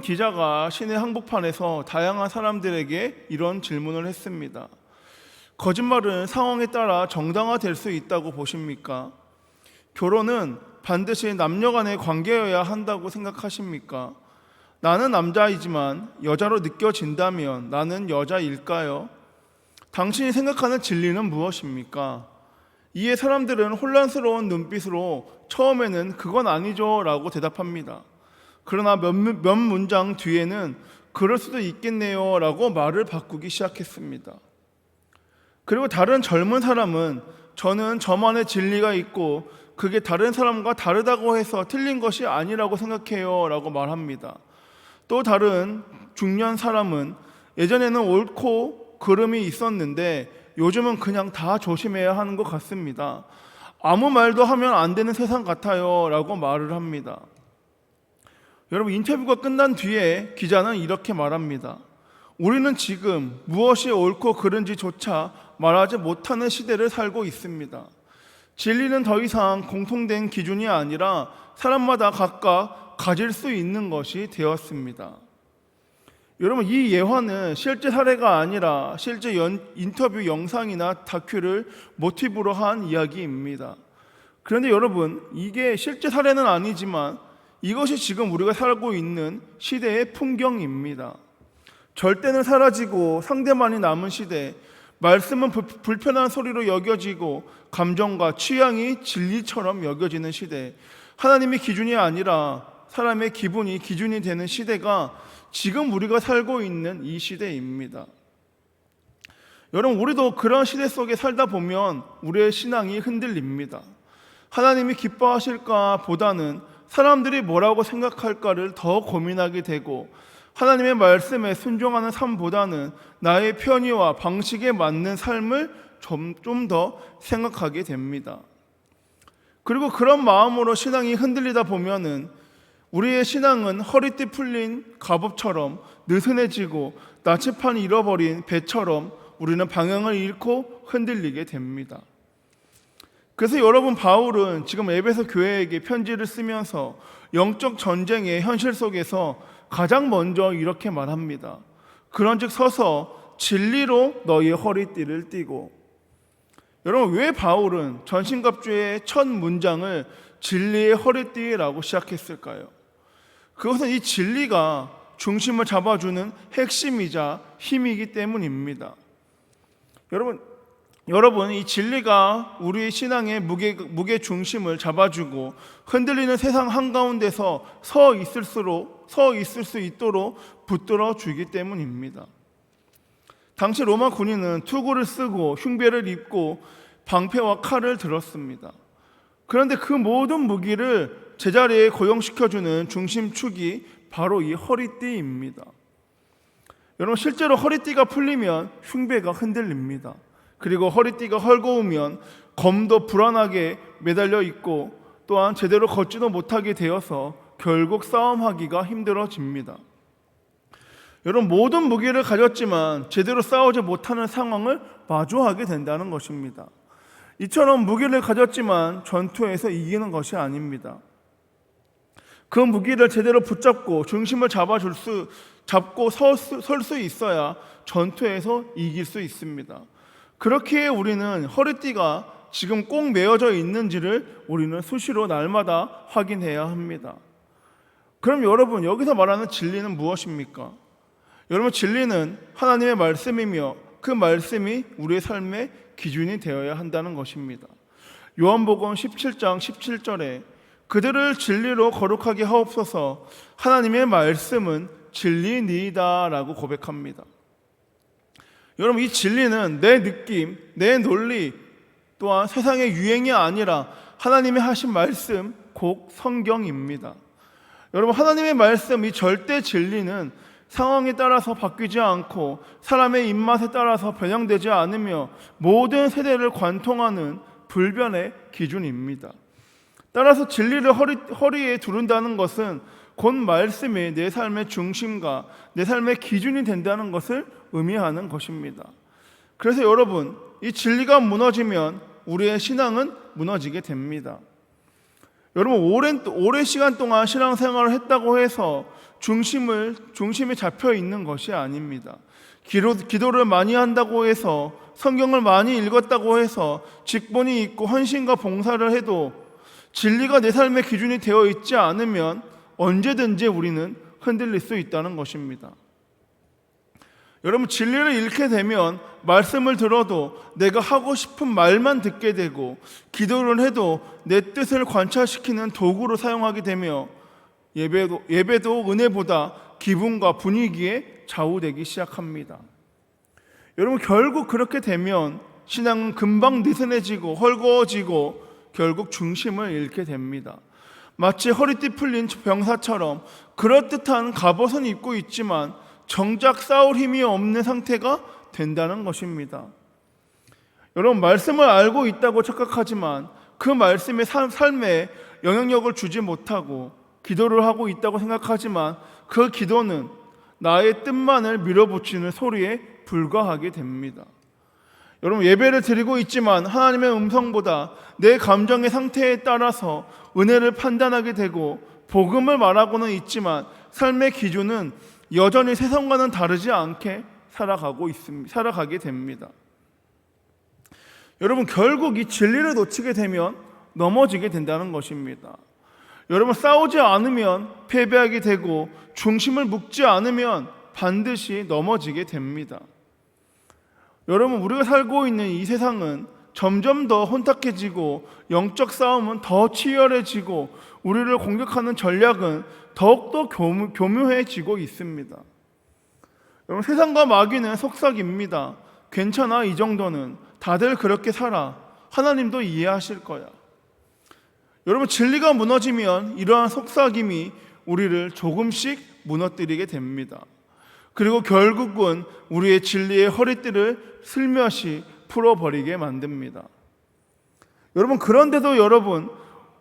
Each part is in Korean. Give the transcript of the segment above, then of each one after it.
기자가 시내 한복판에서 다양한 사람들에게 이런 질문을 했습니다. 거짓말은 상황에 따라 정당화될 수 있다고 보십니까? 결혼은 반드시 남녀 간의 관계여야 한다고 생각하십니까? 나는 남자이지만 여자로 느껴진다면 나는 여자일까요? 당신이 생각하는 진리는 무엇입니까? 이에 사람들은 혼란스러운 눈빛으로 처음에는 그건 아니죠 라고 대답합니다. 그러나 몇, 문- 몇 문장 뒤에는 그럴 수도 있겠네요 라고 말을 바꾸기 시작했습니다. 그리고 다른 젊은 사람은 저는 저만의 진리가 있고 그게 다른 사람과 다르다고 해서 틀린 것이 아니라고 생각해요 라고 말합니다. 또 다른 중년 사람은 예전에는 옳고 그름이 있었는데 요즘은 그냥 다 조심해야 하는 것 같습니다. 아무 말도 하면 안 되는 세상 같아요 라고 말을 합니다. 여러분 인터뷰가 끝난 뒤에 기자는 이렇게 말합니다. 우리는 지금 무엇이 옳고 그른지조차 말하지 못하는 시대를 살고 있습니다. 진리는 더 이상 공통된 기준이 아니라 사람마다 각각 가질 수 있는 것이 되었습니다. 여러분 이 예화는 실제 사례가 아니라 실제 연- 인터뷰 영상이나 다큐를 모티브로 한 이야기입니다. 그런데 여러분 이게 실제 사례는 아니지만 이것이 지금 우리가 살고 있는 시대의 풍경입니다. 절대는 사라지고 상대만이 남은 시대, 말씀은 불- 불편한 소리로 여겨지고 감정과 취향이 진리처럼 여겨지는 시대, 하나님의 기준이 아니라 사람의 기분이 기준이 되는 시대가 지금 우리가 살고 있는 이 시대입니다. 여러분, 우리도 그런 시대 속에 살다 보면 우리의 신앙이 흔들립니다. 하나님이 기뻐하실까 보다는 사람들이 뭐라고 생각할까를 더 고민하게 되고 하나님의 말씀에 순종하는 삶보다는 나의 편의와 방식에 맞는 삶을 좀 더 생각하게 됩니다. 그리고 그런 마음으로 신앙이 흔들리다 보면은 우리의 신앙은 허리띠 풀린 갑옷처럼 느슨해지고 나치판이 잃어버린 배처럼 우리는 방향을 잃고 흔들리게 됩니다. 그래서 여러분 바울은 지금 에베소 교회에게 편지를 쓰면서 영적 전쟁의 현실 속에서 가장 먼저 이렇게 말합니다. 그런즉 서서 진리로 너희의 허리띠를 띠고 여러분 왜 바울은 전신갑주의 첫 문장을 진리의 허리띠라고 시작했을까요? 그것은 이 진리가 중심을 잡아주는 핵심이자 힘이기 때문입니다. 여러분 여러분 이 진리가 우리 신앙의 무게 무게 중심을 잡아주고 흔들리는 세상 한가운데서 서 있을수록 서 있을 수 있도록 붙들어 주기 때문입니다. 당시 로마 군인은 투구를 쓰고 흉배를 입고 방패와 칼을 들었습니다. 그런데 그 모든 무기를 제자리에 고용시켜주는 중심축이 바로 이 허리띠입니다. 여러분 실제로 허리띠가 풀리면 흉배가 흔들립니다. 그리고 허리띠가 헐거우면 검도 불안하게 매달려 있고 또한 제대로 걷지도 못하게 되어서 결국 싸움하기가 힘들어집니다. 여러분 모든 무기를 가졌지만 제대로 싸우지 못하는 상황을 마주하게 된다는 것입니다. 이처럼 무기를 가졌지만 전투에서 이기는 것이 아닙니다. 그 무기를 제대로 붙잡고 중심을 잡아줄 수 잡고 설수 있어야 전투에서 이길 수 있습니다. 그렇기에 우리는 허리띠가 지금 꼭 메어져 있는지를 우리는 수시로 날마다 확인해야 합니다. 그럼 여러분 여기서 말하는 진리는 무엇입니까? 여러분 진리는 하나님의 말씀이며 그 말씀이 우리의 삶의 기준이 되어야 한다는 것입니다. 요한복음 17장 17절에 그들을 진리로 거룩하게 하옵소서 하나님의 말씀은 진리니이다 라고 고백합니다. 여러분 이 진리는 내 느낌, 내 논리 또한 세상의 유행이 아니라 하나님의 하신 말씀 곧 성경입니다. 여러분 하나님의 말씀 이 절대 진리는 상황에 따라서 바뀌지 않고 사람의 입맛에 따라서 변형되지 않으며 모든 세대를 관통하는 불변의 기준입니다. 따라서 진리를 허리, 허리에 두른다는 것은 곧 말씀이 내 삶의 중심과 내 삶의 기준이 된다는 것을 의미하는 것입니다. 그래서 여러분, 이 진리가 무너지면 우리의 신앙은 무너지게 됩니다. 여러분, 오랜, 오랜 시간 동안 신앙생활을 했다고 해서 중심을 중심에 잡혀 있는 것이 아닙니다. 기도, 기도를 많이 한다고 해서 성경을 많이 읽었다고 해서 직분이 있고 헌신과 봉사를 해도 진리가 내 삶의 기준이 되어 있지 않으면 언제든지 우리는 흔들릴 수 있다는 것입니다. 여러분 진리를 잃게 되면 말씀을 들어도 내가 하고 싶은 말만 듣게 되고 기도를 해도 내 뜻을 관찰시키는 도구로 사용하게 되며 예배도 예배도 은혜보다 기분과 분위기에 좌우되기 시작합니다. 여러분 결국 그렇게 되면 신앙은 금방 느슨해지고 헐거워지고 결국 중심을 잃게 됩니다. 마치 허리띠 풀린 병사처럼 그럴듯한 갑옷은 입고 있지만 정작 싸울 힘이 없는 상태가 된다는 것입니다. 여러분 말씀을 알고 있다고 착각하지만 그 말씀의 삶, 삶에 영향력을 주지 못하고 기도를 하고 있다고 생각하지만 그 기도는 나의 뜻만을 밀어붙이는 소리에 불과하게 됩니다. 여러분 예배를 드리고 있지만 하나님의 음성보다 내 감정의 상태에 따라서 은혜를 판단하게 되고 복음을 말하고는 있지만 삶의 기준은 여전히 세상과는 다르지 않게 살아가고 있습니다. 살아가게 됩니다. 여러분 결국 이 진리를 놓치게 되면 넘어지게 된다는 것입니다. 여러분 싸우지 않으면 패배하게 되고 중심을 묶지 않으면 반드시 넘어지게 됩니다. 여러분 우리가 살고 있는 이 세상은 점점 더 혼탁해지고 영적 싸움은 더 치열해지고 우리를 공격하는 전략은 더욱더 교묘, 교묘해지고 있습니다. 여러분 세상과 마귀는 속삭입니다. 괜찮아 이 정도는 다들 그렇게 살아. 하나님도 이해하실 거야. 여러분 진리가 무너지면 이러한 속삭임이 우리를 조금씩 무너뜨리게 됩니다. 그리고 결국은 우리의 진리의 허리띠를 슬며시 풀어버리게 만듭니다. 여러분 그런데도 여러분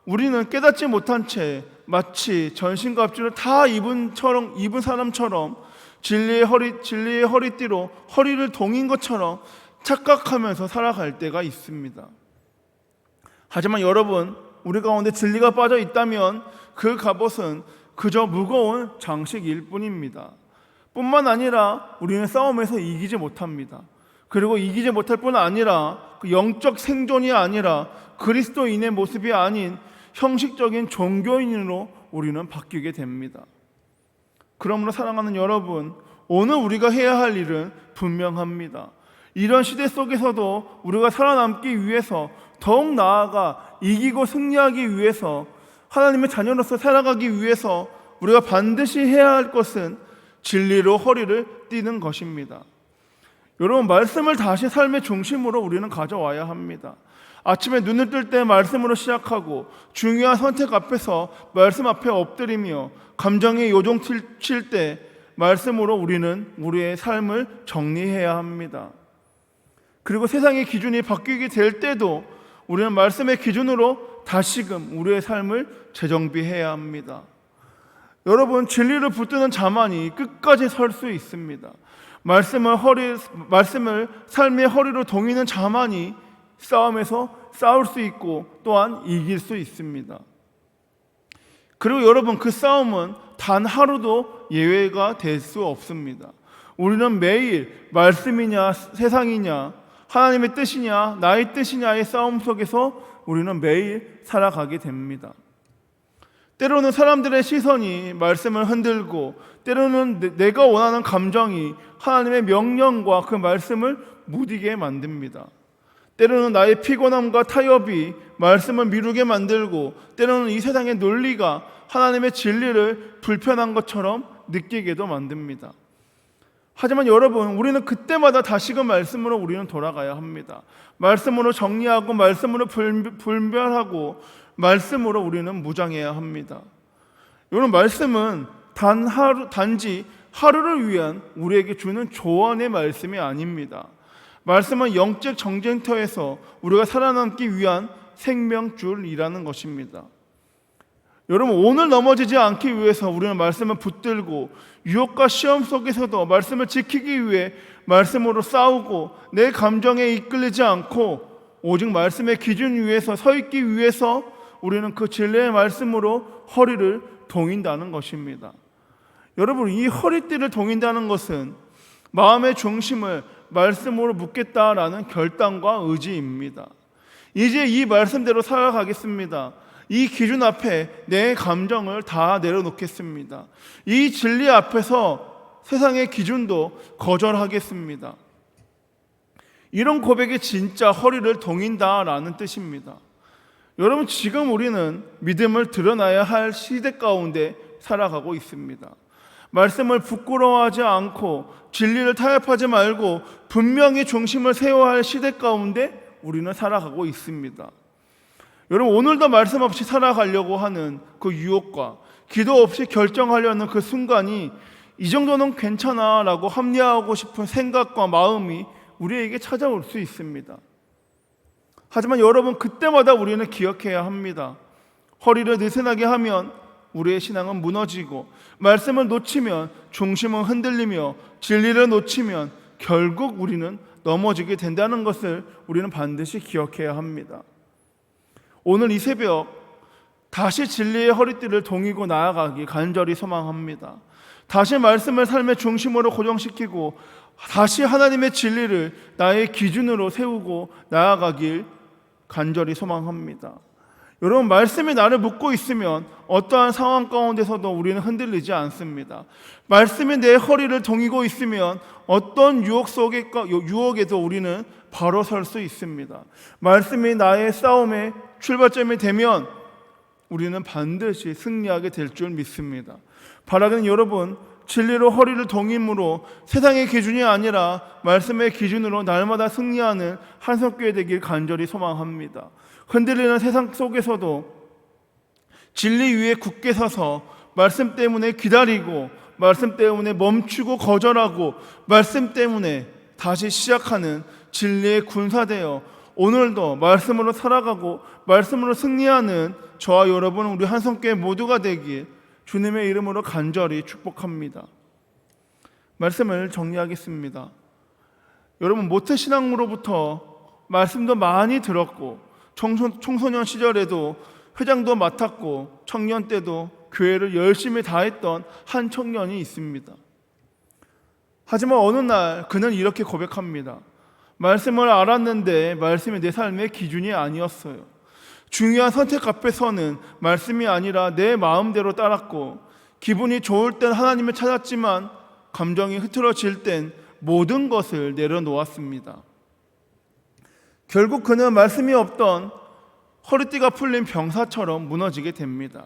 우리는 깨닫지 못한 채 마치 앞줄을 다 입은 처럼 입은 사람처럼 진리의 허리 진리의 허리띠로 허리를 동인 것처럼 착각하면서 살아갈 때가 있습니다. 하지만 여러분 우리 가운데 진리가 빠져 있다면 그 갑옷은 그저 무거운 장식일 뿐입니다. 뿐만 아니라 우리는 싸움에서 이기지 못합니다. 그리고 이기지 못할 뿐 아니라 그 영적 생존이 아니라 그리스도인의 모습이 아닌 형식적인 종교인으로 우리는 바뀌게 됩니다. 그러므로 사랑하는 여러분, 오늘 우리가 해야 할 일은 분명합니다. 이런 시대 속에서도 우리가 살아남기 위해서 더욱 나아가 이기고 승리하기 위해서 하나님의 자녀로서 살아가기 위해서 우리가 반드시 해야 할 것은 진리로 허리를 띠는 것입니다. 여러분 말씀을 다시 삶의 중심으로 우리는 가져와야 합니다. 아침에 눈을 뜰 때 말씀으로 시작하고 중요한 선택 앞에서 말씀 앞에 엎드리며 감정의 요동 칠때 말씀으로 우리는 우리의 삶을 정리해야 합니다. 그리고 세상의 기준이 바뀌게 될 때도 우리는 말씀의 기준으로 다시금 우리의 삶을 재정비해야 합니다. 여러분 진리를 붙드는 자만이 끝까지 설 수 있습니다. 말씀을 허리 말씀을 삶의 허리로 동이는 자만이 싸움에서 싸울 수 있고 또한 이길 수 있습니다. 그리고 여러분 그 싸움은 단 하루도 예외가 될 수 없습니다. 우리는 매일 말씀이냐 세상이냐 하나님의 뜻이냐 나의 뜻이냐의 싸움 속에서 우리는 매일 살아가게 됩니다. 때로는 사람들의 시선이 말씀을 흔들고 때로는 내가 원하는 감정이 하나님의 명령과 그 말씀을 무디게 만듭니다. 때로는 나의 피곤함과 타협이 말씀을 미루게 만들고 때로는 이 세상의 논리가 하나님의 진리를 불편한 것처럼 느끼게도 만듭니다. 하지만 여러분, 우리는 그때마다 다시금 말씀으로 우리는 돌아가야 합니다. 말씀으로 정리하고 말씀으로 분별하고 말씀으로 우리는 무장해야 합니다. 여러분, 말씀은 단 하루 단지 하루를 위한 우리에게 주는 조언의 말씀이 아닙니다. 말씀은 영적 정쟁터에서 우리가 살아남기 위한 생명줄이라는 것입니다. 여러분 오늘 넘어지지 않기 위해서 우리는 말씀을 붙들고 유혹과 시험 속에서도 말씀을 지키기 위해 말씀으로 싸우고 내 감정에 이끌리지 않고 오직 말씀의 기준 위에서 서 있기 위해서 우리는 그 진리의 말씀으로 허리를 동인다는 것입니다. 여러분 이 허리띠를 동인다는 것은 마음의 중심을 말씀으로 묻겠다라는 결단과 의지입니다. 이제 이 말씀대로 살아가겠습니다. 이 기준 앞에 내 감정을 다 내려놓겠습니다. 이 진리 앞에서 세상의 기준도 거절하겠습니다. 이런 고백이 진짜 허리를 동인다라는 뜻입니다. 여러분 지금 우리는 믿음을 드러나야 할 시대 가운데 살아가고 있습니다. 말씀을 부끄러워하지 않고 진리를 타협하지 말고 분명히 중심을 세워야 할 시대 가운데 우리는 살아가고 있습니다. 여러분 오늘도 말씀 없이 살아가려고 하는 그 유혹과 기도 없이 결정하려는 그 순간이 이 정도는 괜찮아라고 합리화하고 싶은 생각과 마음이 우리에게 찾아올 수 있습니다. 하지만 여러분 그때마다 우리는 기억해야 합니다. 허리를 느슨하게 하면 우리의 신앙은 무너지고 말씀을 놓치면 중심은 흔들리며 진리를 놓치면 결국 우리는 넘어지게 된다는 것을 우리는 반드시 기억해야 합니다. 오늘 이 새벽 다시 진리의 허리띠를 동이고 나아가기 간절히 소망합니다. 다시 말씀을 삶의 중심으로 고정시키고 다시 하나님의 진리를 나의 기준으로 세우고 나아가길 간절히 소망합니다. 여러분 말씀이 나를 묶고 있으면 어떠한 상황 가운데서도 우리는 흔들리지 않습니다. 말씀이 내 허리를 동이고 있으면 어떤 유혹 속에 유혹에도 우리는 바로 설 수 있습니다. 말씀이 나의 싸움의 출발점이 되면 우리는 반드시 승리하게 될 줄 믿습니다. 바라기는 여러분 진리로 허리를 동임으로 세상의 기준이 아니라 말씀의 기준으로 날마다 승리하는 한석교회 되길 간절히 소망합니다. 흔들리는 세상 속에서도 진리 위에 굳게 서서 말씀 때문에 기다리고 말씀 때문에 멈추고 거절하고 말씀 때문에 다시 시작하는 진리의 군사되어 오늘도 말씀으로 살아가고 말씀으로 승리하는 저와 여러분 우리 한성교회 모두가 되길 주님의 이름으로 간절히 축복합니다. 말씀을 정리하겠습니다. 여러분 모태 신앙으로부터 말씀도 많이 들었고 청소, 청소년 시절에도 회장도 맡았고 청년 때도 교회를 열심히 다했던 한 청년이 있습니다. 하지만 어느 날 그는 이렇게 고백합니다. 말씀을 알았는데 말씀이 내 삶의 기준이 아니었어요. 중요한 선택 앞에서는 말씀이 아니라 내 마음대로 따랐고 기분이 좋을 땐 하나님을 찾았지만 감정이 흐트러질 땐 모든 것을 내려놓았습니다. 결국 그는 말씀이 없던 허리띠가 풀린 병사처럼 무너지게 됩니다.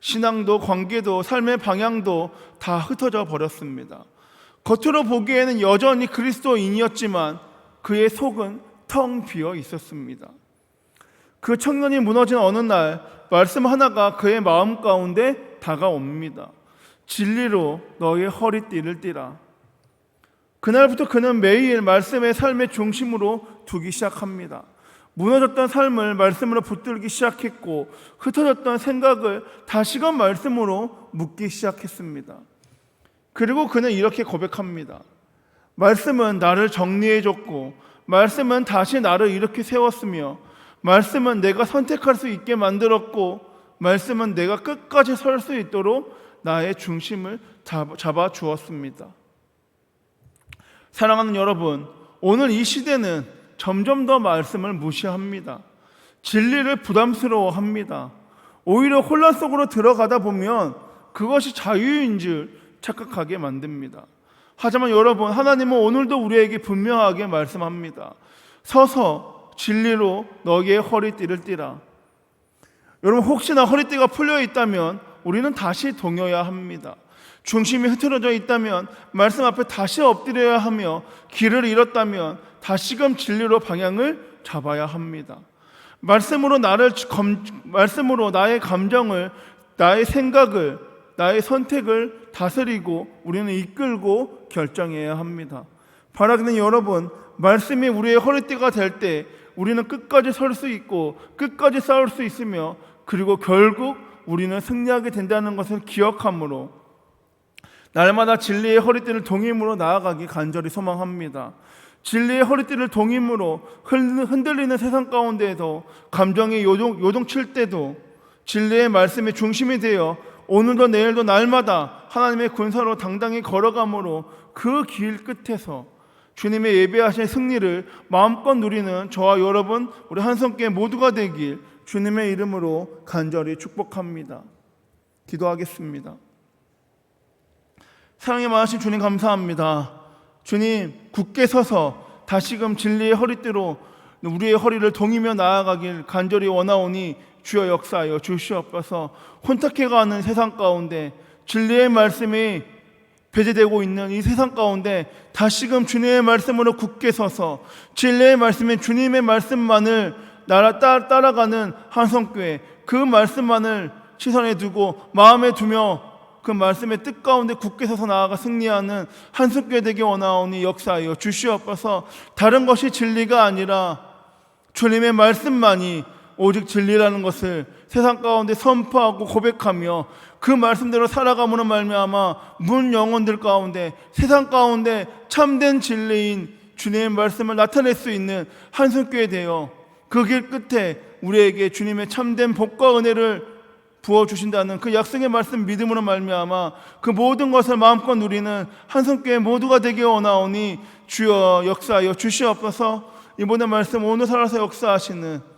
신앙도 관계도 삶의 방향도 다 흩어져 버렸습니다. 겉으로 보기에는 여전히 그리스도인이었지만 그의 속은 텅 비어 있었습니다. 그 청년이 무너진 어느 날 말씀 하나가 그의 마음 가운데 다가옵니다. 진리로 너의 허리띠를 띠라. 그날부터 그는 매일 말씀의 삶의 중심으로 두기 시작합니다. 무너졌던 삶을 말씀으로 붙들기 시작했고 흩어졌던 생각을 다시금 말씀으로 묻기 시작했습니다. 그리고 그는 이렇게 고백합니다. 말씀은 나를 정리해 줬고 말씀은 다시 나를 이렇게 세웠으며 말씀은 내가 선택할 수 있게 만들었고 말씀은 내가 끝까지 설 수 있도록 나의 중심을 잡아 주었습니다. 사랑하는 여러분, 오늘 이 시대는 점점 더 말씀을 무시합니다. 진리를 부담스러워 합니다. 오히려 혼란 속으로 들어가다 보면 그것이 자유인 줄 착각하게 만듭니다. 하지만 여러분, 하나님은 오늘도 우리에게 분명하게 말씀합니다. 서서 진리로 너희의 허리띠를 띠라. 여러분, 혹시나 허리띠가 풀려 있다면 우리는 다시 동여야 합니다. 중심이 흐트러져 있다면 말씀 앞에 다시 엎드려야 하며 길을 잃었다면 다시금 진리로 방향을 잡아야 합니다. 말씀으로 나를 검, 말씀으로 나의 감정을 나의 생각을 나의 선택을 다스리고 우리는 이끌고 결정해야 합니다. 바라기는 여러분 말씀이 우리의 허리띠가 될 때 우리는 끝까지 설 수 있고 끝까지 싸울 수 있으며 그리고 결국 우리는 승리하게 된다는 것을 기억함으로 날마다 진리의 허리띠를 동임으로 나아가기 간절히 소망합니다. 진리의 허리띠를 동임으로 흔들리는 세상 가운데에도 감정이 요동, 요동칠 때도 진리의 말씀의 중심이 되어 오늘도 내일도 날마다 하나님의 군사로 당당히 걸어감으로 그 길 끝에서 주님의 예배하신 승리를 마음껏 누리는 저와 여러분 우리 한성교회 모두가 되길 주님의 이름으로 간절히 축복합니다. 기도하겠습니다. 사랑이 많으신 주님 감사합니다. 주님 굳게 서서 다시금 진리의 허리띠로 우리의 허리를 동이며 나아가길 간절히 원하오니 주여 역사하여 주시옵소서 혼탁해가는 세상 가운데 진리의 말씀이 배제되고 있는 이 세상 가운데 다시금 주님의 말씀으로 굳게 서서 진리의 말씀인 주님의 말씀만을 나라 따, 따라가는 한성교회 그 말씀만을 시선에 두고 마음에 두며 그 말씀의 뜻 가운데 굳게 서서 나아가 승리하는 한성교회 되기 원하오니 역사하여 주시옵소서 다른 것이 진리가 아니라 주님의 말씀만이 오직 진리라는 것을 세상 가운데 선포하고 고백하며 그 말씀대로 살아감으로 말미암아 문 영혼들 가운데 세상 가운데 참된 진리인 주님의 말씀을 나타낼 수 있는 한성교회 되어 그 길 끝에 우리에게 주님의 참된 복과 은혜를 부어 주신다는 그 약속의 말씀 믿음으로 말미암아 그 모든 것을 마음껏 누리는 한성교회 모두가 되게 원하오니 주여 역사하여 주시옵소서. 이번의 말씀 오늘 살아서 역사하시는